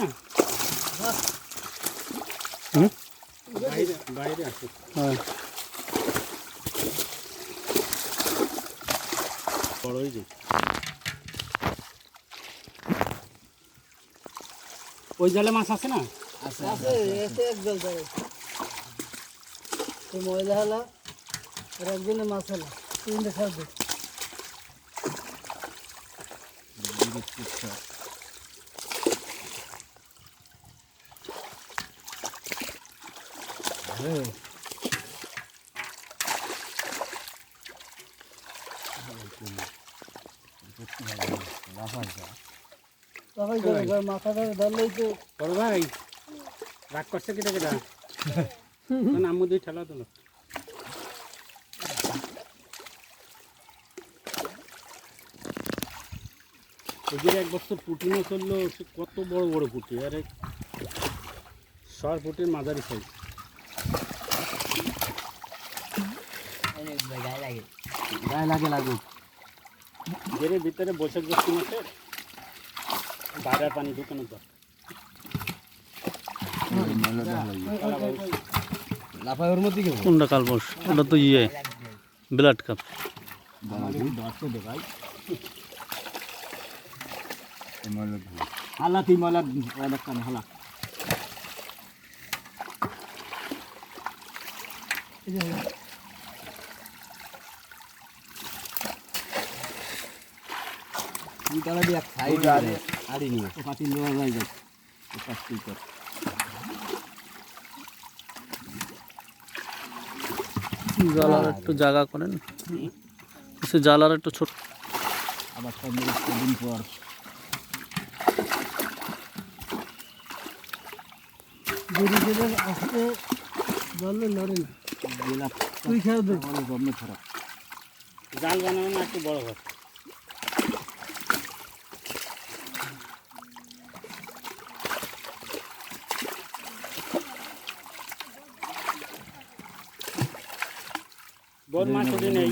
না? হুম? বাইরে বাইরে আছে হ্যাঁ বড় ওই জালে মাছ আছে না? আছে এসে এক জল ধরে। তো ময়লা হলো আর একজনে মাছ হলো তিনটে খাবে রাগ করছে কেটে কেটে আম্মু দুই ঠেলা তোলো এদের এক বছর পুটিনও চলল সে কত বড় বড় পুটি আরে সর পুটির মাঝারি সাইজ গায়ে লাগে লাগুক এর ভিতরে বসে? গোষ্ঠী মাছের বাইরের পানি ঢুকানো দরকার কোনটা কালবস ওটা তো ইয়ে ব্লাড কাপ। হালা তুই ময়লা হালা নিয়ে পাতি নেওয়া যায় পাঁচ জালার একটু জায়গা করেন। কিছু জালার একটু ছোট আবার দিন পর। গরিবের আসতে বললে লড়ে না। তুই খেয়ে দে গমনে খারাপ জাল বানানো না একটু বড় ঘর বড় মাছ ওঠে নেই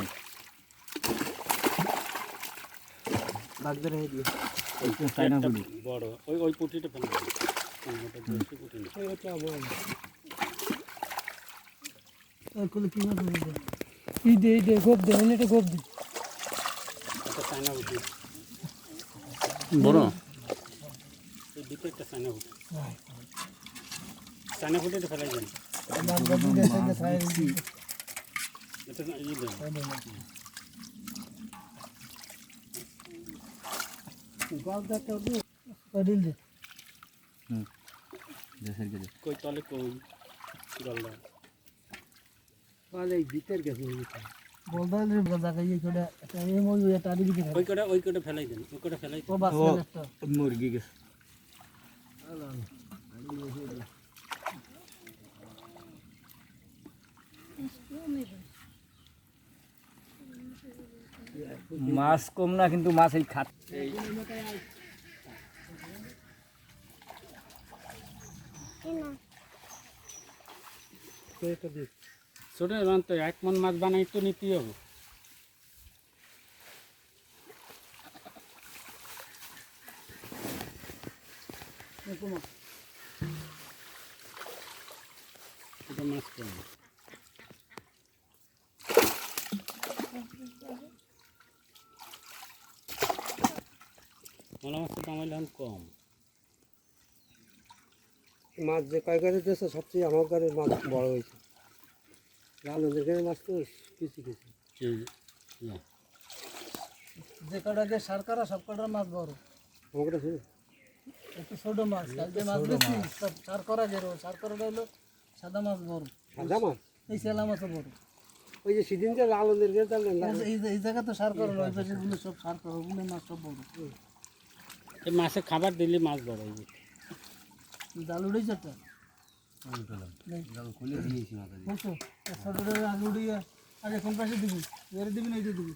বাগদার হয়ে দিয়ে বড়। ওই ওই পুটিটা ফেলে বেশি পুঁটি। ওইগুলো কি মাছ হবে ই দে দে গোপ দে এটা গোপ দে। বড়? এই দিকে একটা চায়না পুঁটি চায়না পুঁটিটা ফেলাই দেন। বাগদাদি দেশে যে খায় এটা না, ই দেন। বাগদাটা দে। কদিল দে কই তলে কই? জলদা পালে ভিতর গেছে বলদা রে বলদা গাই কোডা এটা এই মই এটা আদি দিকে ওই কটা ওই কটা ফেলাই দেন ওই কটা ফেলাই ও বাস একটা। মুরগি গেছে। মাছ কম না কিন্তু মাছ এই খাত ছোট রান তো এক মন মাছ বানাই তো নিতেই হবে। মাছ যে কয় করে দিয়েছে, সবচেয়ে আমার ঘরে মাছ বড় হয়েছে। মাছ তো কিছু কিছু ইয়া। যে কটা যে সার করা সব কটার মাছ বড়। আমাকে শুনে একটু ছোট মাছ কাল যে মাছ বেশি সব সার করা গেল। সার করাটা হলো সাদা মাছ বড়। সাদা মাছ? এই সেলা মাছও বড়। ওই যে সেদিন যে গেছে তাহলে এই যে- এই যে- এই জায়গা তো সার করা ওই পাশে গুলো সব সার করা ওগুলো মাছ সব বড়। এই মাছে খাবার দিলে মাছ বড় হয়ে যায়। জাল উড়েছে বুঝছ ছোটটা আগে পাশে দিবি এর দিবি না দিবি?